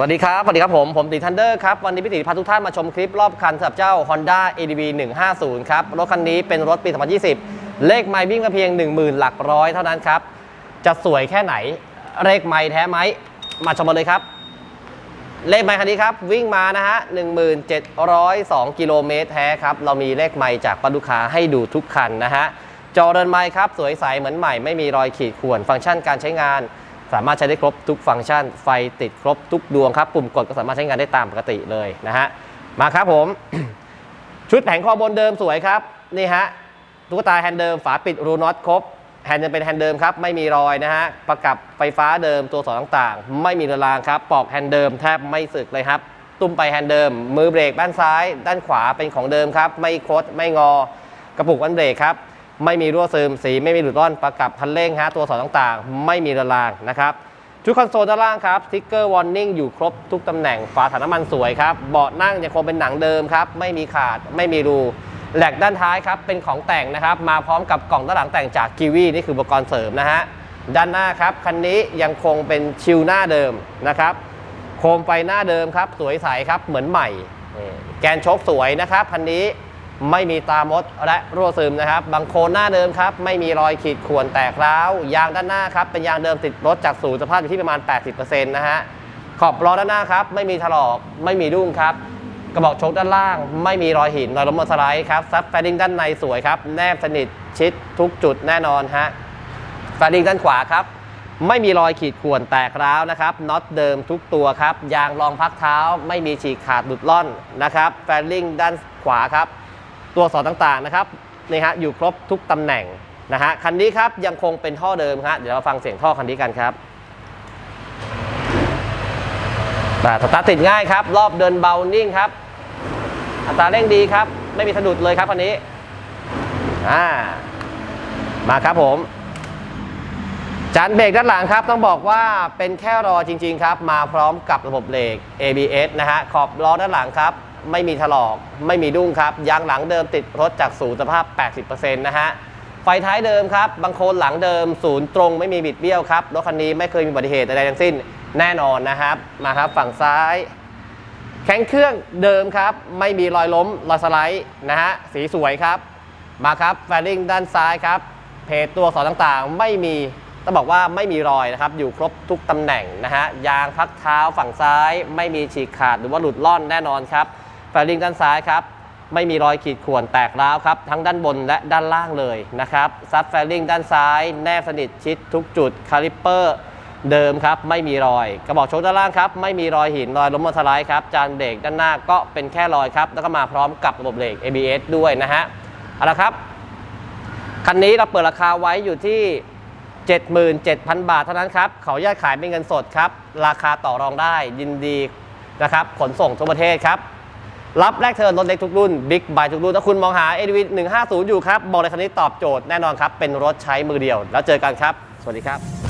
สวัสดีครับ สวัสดีครับผม ผมตีทันเดอร์ครับ วันนี้พี่ติพาทุกท่านมาชมคลิปรอบคันสำหรับเจ้า Honda ADV 150 ครับ รถคันนี้เป็นรถปี 2020 เลขไมล์วิ่งมาเพียง 10,000 หลักร้อยเท่านั้นครับ จะสวยแค่ไหน เลขไมล์แท้ไหม มาชมกันเลยครับ เลขไมล์คันนี้ครับ วิ่งมานะฮะ 1702 กิโลเมตรแท้ครับ เรามีเลขไมล์จากปลูกค้าให้ดูทุกคันนะฮะ จอเรือนไมล์ครับ สวยใสเหมือนใหม่ ไม่มีรอยขีดข่วน ฟังก์ชันการใช้งาน สามารถใช้ได้ครบทุกฟังก์ชัน ไฟติดครบทุกดวงครับ ปุ่มกดก็สามารถใช้งานได้ตามปกติเลยนะฮะ มาครับผม ชุดแผงคอบนเดิมสวยครับ นี่ฮะตุ๊กตาแฮนด์เดิม ฝาปิดรูน็อตครบ แฮนด์ยังเป็นแฮนด์เดิมครับ ไม่มีรอยนะฮะ ประกับไฟฟ้าเดิมตัวสอนต่างๆ ไม่มีเรือนรางครับปลอกแฮนด์เดิมแทบไม่สึกเลยครับ ตุ้มไปแฮนด์เดิม มือเบรกด้านซ้าย ด้านขวาเป็นของเดิมครับ ไม่คดไม่งอ กระปุกอันเบรกครับ ไม่มีรั่วซึมสีไม่มีหลุดร่อนประกับพันเร่งฮะตัวสอนต่างๆ ไม่มีรือนรางนะครับชุดคอนโซลด้านล่างครับสติ๊กเกอร์วอร์นิ่งอยู่ครบทุกตำแหน่งฝาถังน้ำมันสวยครับเบาะนั่งยังคงเป็นหนังเดิมครับไม่มีขาดไม่มีรูแหลกด้านท้ายครับเป็นของแต่งนะครับมาพร้อมกับกล่องด้านหลังแต่งจากกิวีนี่คืออุปกรณ์เสริมนะฮะด้านหน้าครับคันนี้ยังคงเป็นชิลหน้าเดิมนะครับโคมไฟหน้าเดิมครับสวยใสครับเหมือนใหม่ แกนโชคสวยนะครับคันนี้ ไม่มีตามดและรั่วซึมนะครับบางโคนหน้าเดิมครับ ไม่มีรอยขีดข่วนแตกร้าว ยางด้านหน้าครับ เป็นยางเดิมติดรถจากศูนย์สภาพอยู่ที่ประมาณ 80%นะฮะ ขอบล้อด้านหน้าครับ ไม่มีถลอก ไม่มีดุ้งครับ กระบอกชคด้านล่าง ไม่มีรอยหิน รอยล้มมอเตอร์สไลด์ครับ ซับแฟดดิ้งด้านในสวยครับ แนบสนิทชิดทุกจุดแน่นอนฮะ แฟนดิ้งด้านขวาครับ ไม่มีรอยขีดข่วนแตกร้าวนะครับ น็อตเดิมทุกตัวครับ ยางรองพักเท้า ไม่มีฉีกขาดหลุดล่อนนะครับ แฟนลิงด้านขวาครับ ตัวสอดต่างๆนะครับนี่ฮะอยู่ครบทุกตำแหน่งนะฮะคันนี้ครับยังคงเป็นท่อเดิมครับเดี๋ยวเราฟังเสียงท่อคันนี้กันครับแต่สตาร์ทติดง่ายครับ รอบเดินเบานิ่งครับ อัตราเร่งดีครับ ไม่มีสะดุดเลยครับคันนี้อ่ามาครับผม จานเบรกด้านหลังครับ ต้องบอกว่าเป็นแค่รอจริง ๆ ครับ มาพร้อมกับระบบเบรก ABS นะฮะขอบล้อด้านหลังครับ ไม่มีถลอก ไม่มีดุ้งครับ ยางหลังเดิมติดรถจากศูนย์สภาพ 80%นะฮะ ไฟท้ายเดิมครับบางโคนหลังเดิมศูนย์ตรงไม่มีบิดเบี้ยวครับ รถคันนี้ไม่เคยมีอุบัติเหตุใดๆทั้งสิ้นแน่นอนนะครับ มาครับฝั่งซ้าย แข็งเครื่องเดิมครับ ไม่มีรอยล้มรอยสไลด์นะฮะ สีสวยครับ มาครับแฟลิงด้านซ้ายครับ เพจตัวสอนต่างๆ ไม่มีต้องบอกว่าไม่มีรอยนะครับ อยู่ครบทุกตำแหน่งนะฮะ ยางพักเท้าฝั่งซ้าย ไม่มีฉีกขาดหรือว่าหลุดล่อนแน่นอนครับ แฟลิงด้านซ้ายครับไม่มีรอยขีดข่วนแตกร้าวครับ ทั้งด้านบนและด้านล่างเลยนะครับซับแฟลิงด้านซ้าย แนบสนิทชิดทุกจุดคาลิปเปอร์เดิมครับ ไม่มีรอย กระบอกโชคด้านล่างครับ ไม่มีรอยหินรอยล้มมอเตอร์ไลด์ครับ จานเบรกด้านหน้าก็เป็นแค่รอยครับ แล้วก็มาพร้อมกับระบบเบรก ABS ด้วยนะฮะเอาละครับ คันนี้เราเปิดราคาไว้อยู่ที่ 77,000 บาทเท่านั้นครับเขาแยกขายเป็นเงินสดครับ ราคาต่อรองได้ยินดีนะครับขนส่งทั่วประเทศครับ รับแลกเทิร์นรถเล็กทุกรุ่นบิ๊กบายทุกรุ่น ถ้าคุณมองหา ADV 150 อยู่ครับ บอกเลยคันนี้ตอบโจทย์แน่นอนครับ เป็นรถใช้มือเดียว แล้วเจอกันครับ สวัสดีครับ